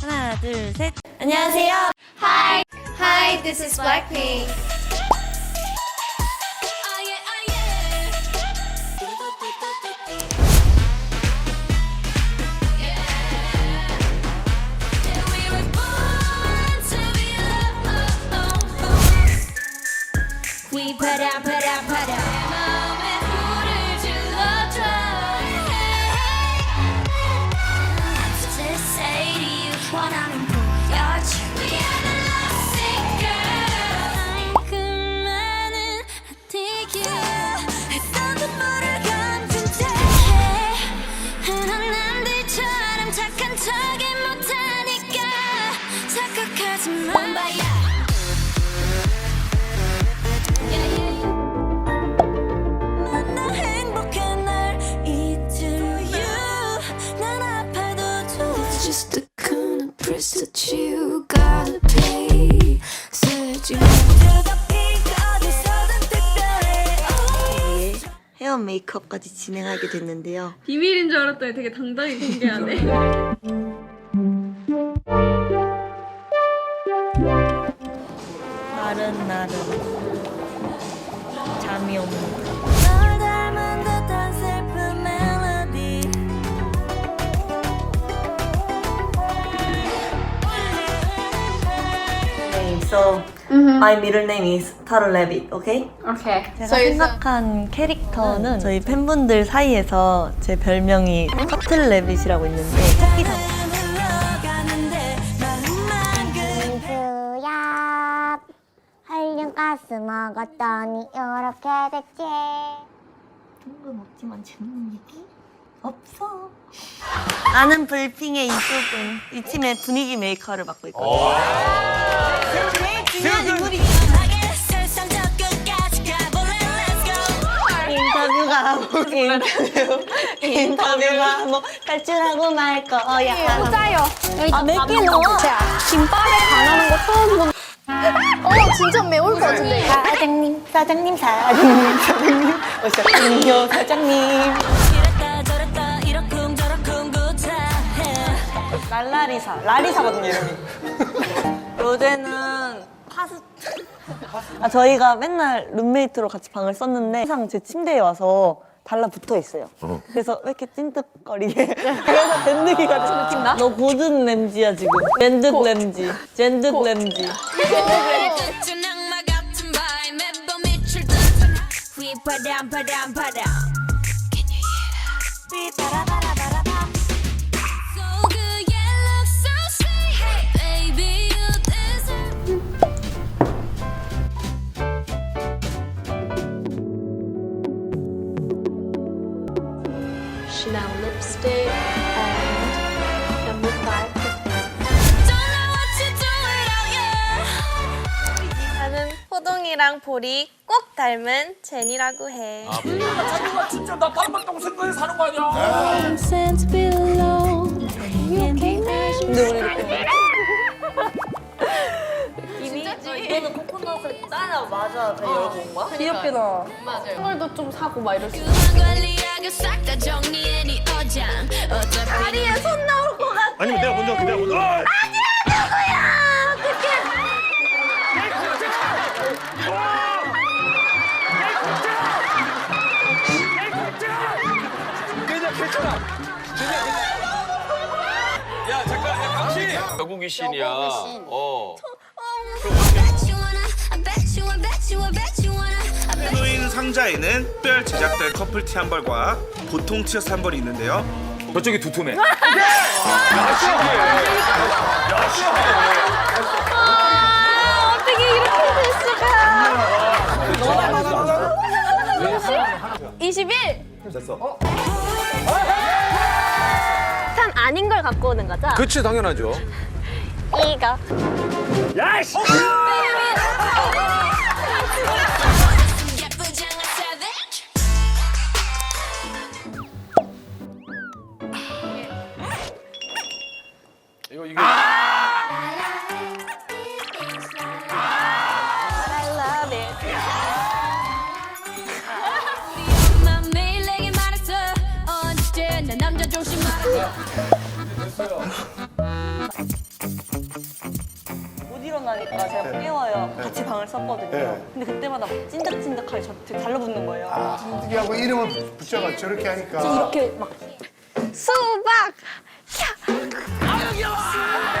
하나, 둘, 셋. 안녕하세요. Hi. Hi, this is Blackpink. We 바람 바람 바람 척이 못하니까 착각하지 마 It's just the kind of price that you 헤어 메이크업까지 진행하게 됐는데요. 비밀인 줄 알았더니 되게 당당히 공개하네. 날은 날은 잠이 name. So my middle name is Taro Rabbit. Okay? Okay. 제가 생각한 캐릭터는 저희 팬분들 사이에서 제 별명이 터틀 래빗이라고 있는데 토끼상 흘러가는데 마음만 그 수야 한량가스 먹었더니 이렇게 됐지 뜬금없지만 재밌는 얘기 없어. 나는 불핑의 이수근 이 팀의 분위기 메이커를 맡고 있거든요. 인터뷰가 뭐 인터뷰 인터뷰가 뭐 탈출하고 말 거야. 짜요 아몇개 넣어? 김밥에 반하는 거 처음 본 어, 진짜 매울 것 같은데. 사장님 사장님 사장님 사장님 오셨군요 사장님. 이랬다 저랬다 이러쿵저러쿵 구차해 랄라리사 라리사거든요 이름이. 로제는 파스. 아 저희가 맨날 룸메이트로 같이 방을 썼는데 항상 제 침대에 와서 달라붙어 있어요. 그래서 왜 이렇게 찐득거리게? 그래서 댄득이가 느낌 나? 너 고든 램지야 지금. 젠득 램지. 젠득 램지. 호동이랑 볼이 꼭 닮은 제니라고 해. 자기가 진짜 나 닮은 동생까지 사는 거 아니야? 근데 우리 이렇게 이거는 코코넛을 짜야 맞아 거야? 귀엽게 나와. 맞아요. 선물도 좀 사고 막 이럴 수 있어. 다네 다리에 손 나올 것 같아 아니면 내가 먼저 내가 먼저 아! 그냥 You wanna I bet 노인 상자에는 특별 제작된 커플티 한 벌과 보통 티셔츠 한 벌이 있는데요. 저쪽이 두툼해. 어떻게 이렇게 됐을까? 21. 됐어. 참 아닌 걸 갖고 오는 거죠? 그치 당연하죠. 이거. 야이씨! 이거 이거. 맘 매일 내게 말했어 언제 나 남자 조심하라 나니까 제가 깨워요. 같이 방을 썼거든요. 네. 근데 그때마다 막 찐득찐득하게 저한테 달라붙는 거예요. 아, 특이하고 이름을 붙여가 저렇게 하니까. 이렇게 막 수박. 결국엔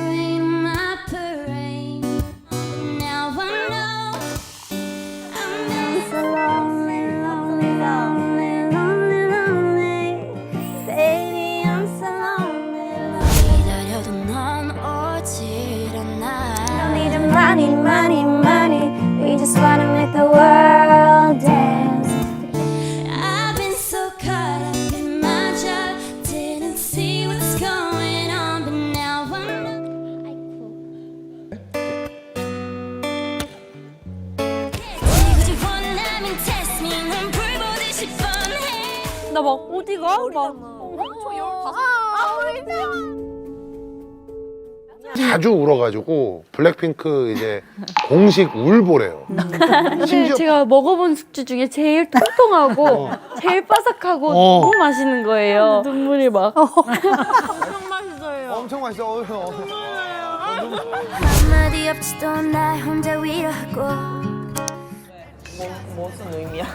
money money money We just wanna make the world dance I've been so caught up in my job Didn't see what's going on But now I know 지구지 원하면 test me 넌 불보듯이 뻔해 나막 어디가? 막 자주 울어가지고 블랙핑크 이제 공식 울보래요. 심지어 제가 먹어본 숙주 중에 제일 통통하고 제일 바삭하고 어. 너무 맛있는 거예요. 눈물이 막. 엄청 맛있어. 어, 어. 한마디 없이도 날 혼자 위로하고 무슨 의미야?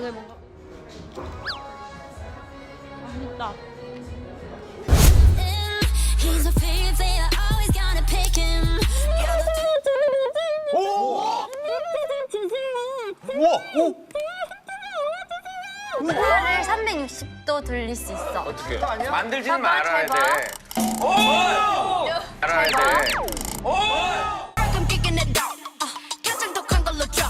다들 뭔가 맛있다. He's a favorite, always gonna pick him 우와, 오. 발을 360도 돌릴 수 있어. 어떻게? 만들지는 말아야 잘 봐. 돼. 알아야 돼. 가장 독한 걸로 줘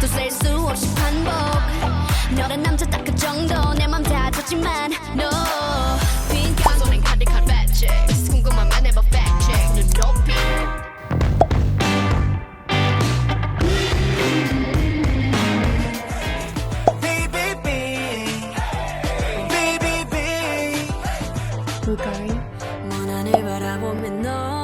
또셀수 없이 반복 너란 남자 딱 그 정도. 내 맘다 줬지만 no. 빈칸 손엔 가득한 fat checks 궁금하면 해봐 check. 눈 높이. 원한을 바라보며 너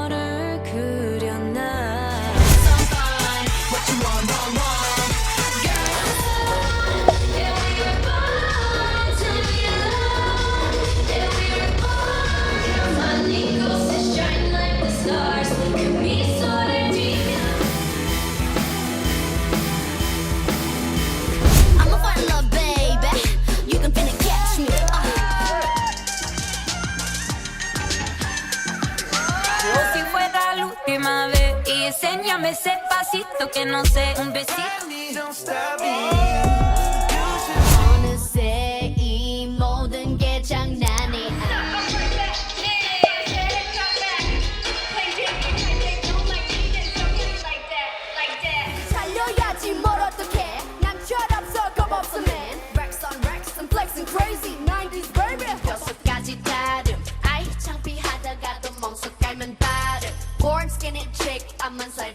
enséñame ese pasito que no sé, un besito.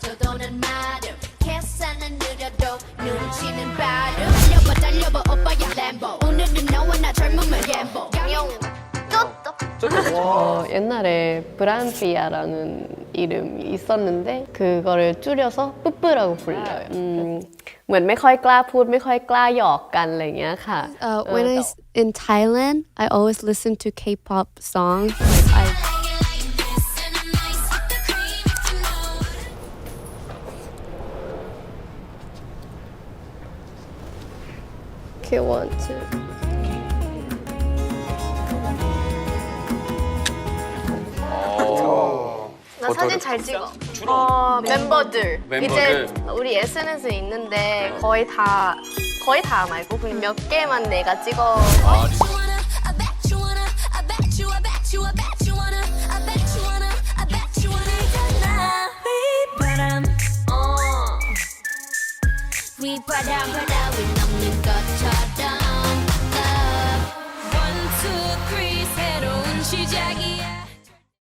어느 옛날에 브란피아라는 이름이 있었는데 그거를 줄여서 뿌뿌라고 불려요. 음,เหมือนไม่ค่อยกล้าพูดไม่ค่อยกล้าหยอกกันอะไรอย่างเงี้ยค่ะ Uh, when I s- in Thailand, I always listen to K-pop songs. I Okay, one, two. 나 사진 잘 찍어. 주로 어, 멤버들. 멤버들. 이제 우리 SNS에 있는데 거의 다 거의 다 말고 그냥 몇 개만 내가 찍어. I